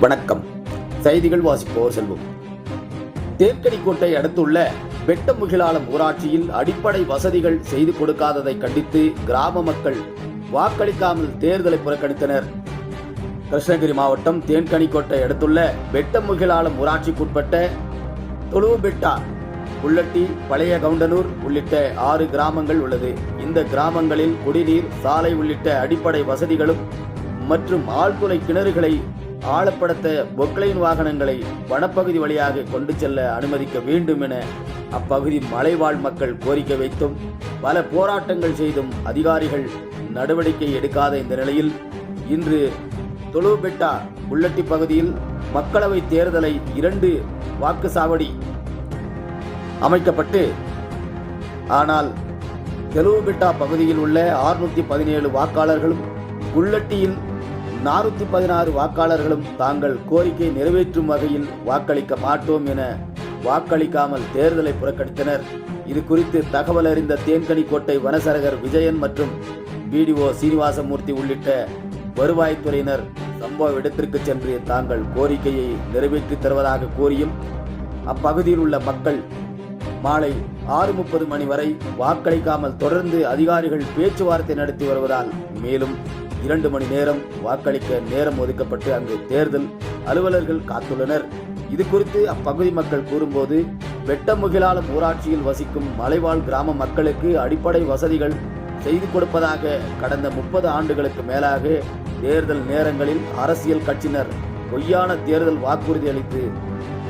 வணக்கம். செய்திகள் வாசிப்போர் செல்வம். தேர்க்கடிக்கோட்டை அடுத்துள்ள வெட்டமுகிலாளம் ஊராட்சியில் அடிப்படை வசதிகள் செய்து கொடுக்காததை கண்டித்து கிராம மக்கள் வாக்களிக்காமல் தேர்தலை புறக்கணித்தனர். கிருஷ்ணகிரி மாவட்டம் தேன்கனிக்கோட்டை அடுத்துள்ள வெட்டமுகிலாளம் ஊராட்சிக்குட்பட்ட தொழுவுபெட்டா புள்ளட்டி பழைய கவுண்டனூர் உள்ளிட்ட ஆறு கிராமங்கள் உள்ளது. இந்த கிராமங்களில் குடிநீர் சாலை உள்ளிட்ட அடிப்படை வசதிகளும் மற்றும் ஆழ்துளை கிணறுகளை ஆழப்படுத்த பொக்லைன் வாகனங்களை வனப்பகுதி வழியாக கொண்டு செல்ல அனுமதிக்க வேண்டும் என அப்பகுதி மலைவாழ் மக்கள் கோரிக்கை வைத்தும் பல போராட்டங்கள் செய்தும் அதிகாரிகள் நடவடிக்கை எடுக்காத இந்த நிலையில் இன்று தொழுபெட்டா உள்ளட்டி பகுதியில் மக்களவை தேர்தலை இரண்டு வாக்குச்சாவடி அமைக்கப்பட்டு ஆனால் தெலுவுபெட்டா பகுதியில் உள்ள ஆறுநூத்தி பதினேழு வாக்காளர்களும் குள்ளட்டியில் நானூத்தி பதினாறு வாக்காளர்களும் தாங்கள் கோரிக்கை நிறைவேற்றும் வகையில் வாக்களிக்க மாட்டோம் என வாக்களிக்காமல் தேர்தலை புறக்கணித்தனர். இது குறித்து தகவல் அறிந்த தேன்கனிக்கோட்டை வனசரகர் விஜயன் மற்றும் பிடிஓ சீனிவாசமூர்த்தி உள்ளிட்ட வருவாய்த்துறையினர் சம்பவ இடத்திற்கு சென்று தாங்கள் கோரிக்கையை நிறைவேற்றித் தருவதாக கூறியும் அப்பகுதியில் உள்ள மக்கள் மாலை ஆறு முப்பது மணி வரை வாக்களிக்காமல் தொடர்ந்து அதிகாரிகள் பேச்சுவார்த்தை நடத்தி வருவதால் மேலும் இரண்டு மணி நேரம் வாக்களிக்க நேரம் ஒதுக்கப்பட்டு அங்கு தேர்தல் அலுவலர்கள் காத்துள்ளனர். இது குறித்து அப்பகுதி மக்கள் கூறும்போது வெட்டமுகிலாளம் ஊராட்சியில் வசிக்கும் மலைவாழ் கிராம மக்களுக்கு அடிப்படை வசதிகள் செய்து கொடுப்பதாக கடந்த முப்பது ஆண்டுகளுக்கு மேலாக தேர்தல் நேரங்களில் அரசியல் கட்சியினர் பொய்யான தேர்தல் வாக்குறுதி அளித்து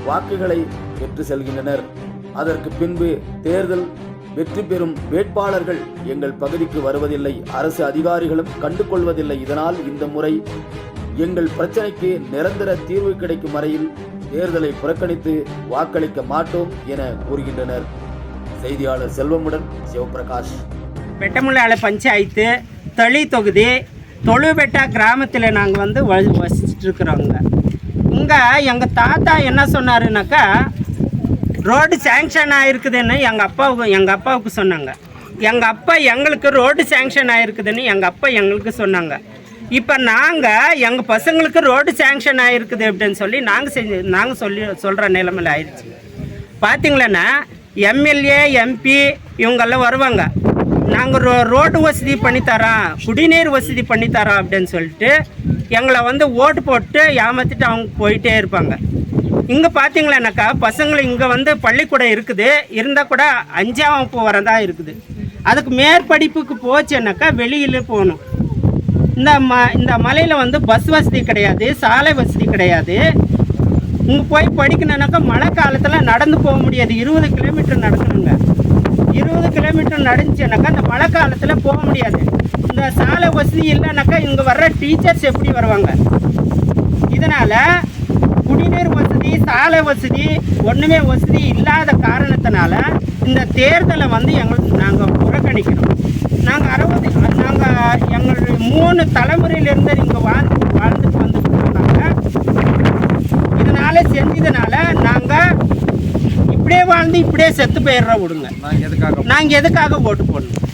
வாக்குகளை பெற்று செல்கின்றனர். அதற்கு பின்பு தேர்தல் வெற்றி பெறும் வேட்பாளர்கள் எங்கள் பகுதிக்கு வருவதில்லை. அரசு அதிகாரிகளும் கண்டு கொள்வதில்லை இதனால் இந்த முறை எங்கள் பிரச்சனைக்கு நிரந்தர தீர்வு கிடைக்கும் வரையில் தேர்தலை புறக்கணித்து வாக்களிக்க மாட்டோம் என கூறுகின்றனர். செய்தியாளர் செல்வமுடன் சிவபிரகாஷ். வெட்டமுள்ளால பஞ்சாயத்து தளி தொகுதி தொழுபெட்டா கிராமத்தில் நாங்கள் வந்து வசிச்சுட்டு இருக்கிறோங்க. இங்கே எங்கள் தாத்தா என்ன சொன்னாருனாக்கா ரோடு சேங்ஷன் ஆகிருக்குதுன்னு எங்கள் அப்பாவுக்கு எங்கள் அப்பாவுக்கு சொன்னாங்க. எங்கள் அப்பா எங்களுக்கு ரோடு சேங்ஷன் ஆகிருக்குதுன்னு எங்கள் அப்பா எங்களுக்கு சொன்னாங்க. இப்போ நாங்கள் எங்கள் பசங்களுக்கு ரோடு சேங்ஷன் ஆகிருக்குது அப்படின்னு சொல்லி நாங்கள் செஞ்சு நாங்கள் சொல்லி சொல்கிற நிலைமையில் ஆயிடுச்சு பார்த்தீங்களன்னா எம்எல்ஏ எம்பி இவங்கெல்லாம் வருவாங்க. நாங்கள் ரோ ரோடு வசதி பண்ணித்தரோம் குடிநீர் வசதி பண்ணித்தரோம் அப்படின்னு சொல்லிட்டு எங்களை வந்து ஓட்டு போட்டு ஏமாற்றிட்டு அவங்க போயிட்டே இருப்பாங்க. இங்கே பார்த்தீங்களானாக்கா பசங்களை இங்கே வந்து பள்ளிக்கூடம் இருக்குது. இருந்தால் கூட அஞ்சாம் வகுப்பு வரதா இருக்குது. அதுக்கு மேற்படிப்புக்கு போச்சுன்னாக்கா வெளியில் போகணும். இந்த ம இந்த மலையில் வந்து பஸ் வசதி கிடையாது சாலை வசதி கிடையாது. இங்கே போய் படிக்கணுன்னாக்கா மழை காலத்தில் நடந்து போக முடியாது. இருபது கிலோமீட்டர் நடக்கணுங்க. இருபது கிலோமீட்டர் நடந்துச்சுனாக்கா இந்த மழை காலத்தில் போக முடியாது. இந்த சாலை வசதி இல்லைனாக்கா இங்கே வர்ற டீச்சர்ஸ் எப்படி வருவாங்க? இதனால் குடிநீர் வசதி சாலை வசதி ஒன்றுமே வசதி இல்லாத காரணத்தினால இந்த தேர்தலை வந்து எங்களுக்கு நாங்கள் புறக்கணிக்கிறோம். நாங்கள் அறுபது நாங்கள் எங்களுடைய மூணு தலைமுறையிலேருந்து இங்கே வாழ்ந்து வாழ்ந்துட்டு வந்துட்டு இதனால செஞ்சதுனால நாங்கள் இப்படியே வாழ்ந்து இப்படியே செத்து போயிடுறோம் விடுங்க. நாங்கள் எதுக்காக ஓட்டு போடணும்?